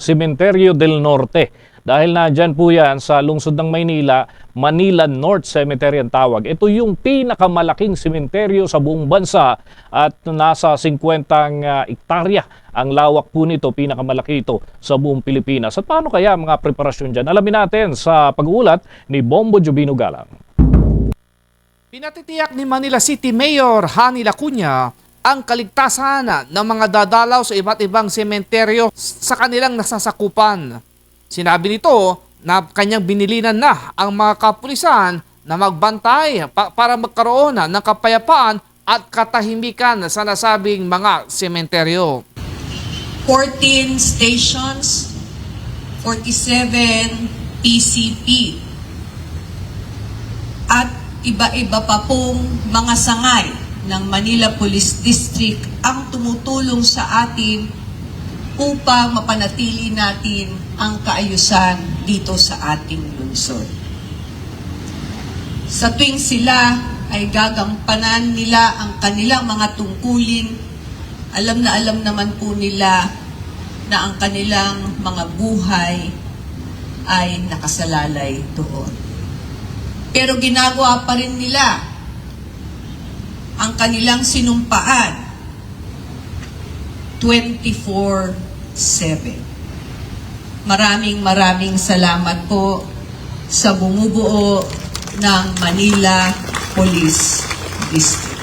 Cementerio del Norte. Dahil nandyan po yan sa lungsod ng Maynila, Manila North Cemetery ang tawag. Ito yung pinakamalaking sementeryo sa buong bansa at nasa 50 uh, ektarya ang lawak po nito, pinakamalaki ito sa buong Pilipinas. At paano kaya mga preparasyon dyan? Alamin natin sa pag-uulat ni Bombo Jubino Galang. Pinatitiyak ni Manila City Mayor Hani Lacuna ang kaligtasan ng mga dadalaw sa iba't ibang sementeryo sa kanilang nasasakupan. Sinabi nito na kanyang binilinan na ang mga kapulisan na magbantay pa- para magkaroon ng kapayapaan at katahimikan sa nasabing mga sementeryo. 14 stations, 47 PCP, at iba-iba pa pong mga sangay ng Manila Police District ang tumutulong sa atin upang mapanatili natin ang kaayusan dito sa ating lungsod. Sa tuwing sila ay gagampanan nila ang kanilang mga tungkulin, alam na alam naman po nila na ang kanilang mga buhay ay nakasalalay doon. Pero ginagawa pa rin nila ang kanilang sinumpaan 24-7. Maraming maraming salamat po sa bumubuo ng Manila Police District.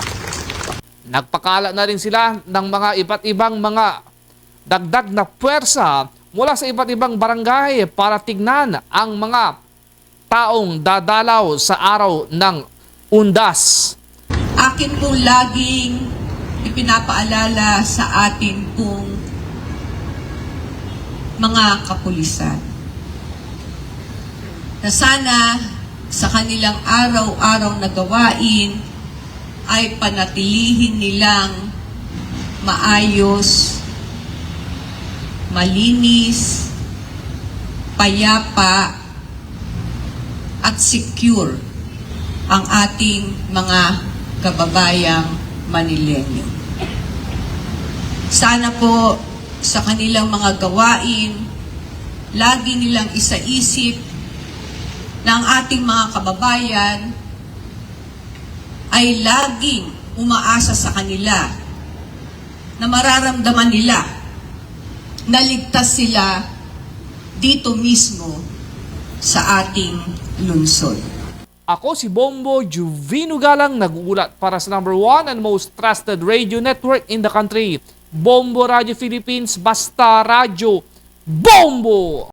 Nagpakala na rin sila ng mga iba't ibang mga dagdag na puwersa mula sa iba't ibang barangay para tignan ang mga taong dadalaw sa araw ng undas. Akin pong laging ipinapaalala sa atin pong mga kapulisan. Na sana sa kanilang araw-araw na gawain ay panatilihin nilang maayos, malinis, payapa, at secure ang ating mga kababayang Manilenyo. Sana po sa kanilang mga gawain, lagi nilang isaisip na ang ating mga kababayan ay laging umaasa sa kanila na mararamdaman nila na ligtas sila dito mismo sa ating lungsod. Ako si Bombo Juvino Galang naguulat para sa number one and most trusted radio network in the country. Bombo Radio Philippines, Basta Radio, Bombo!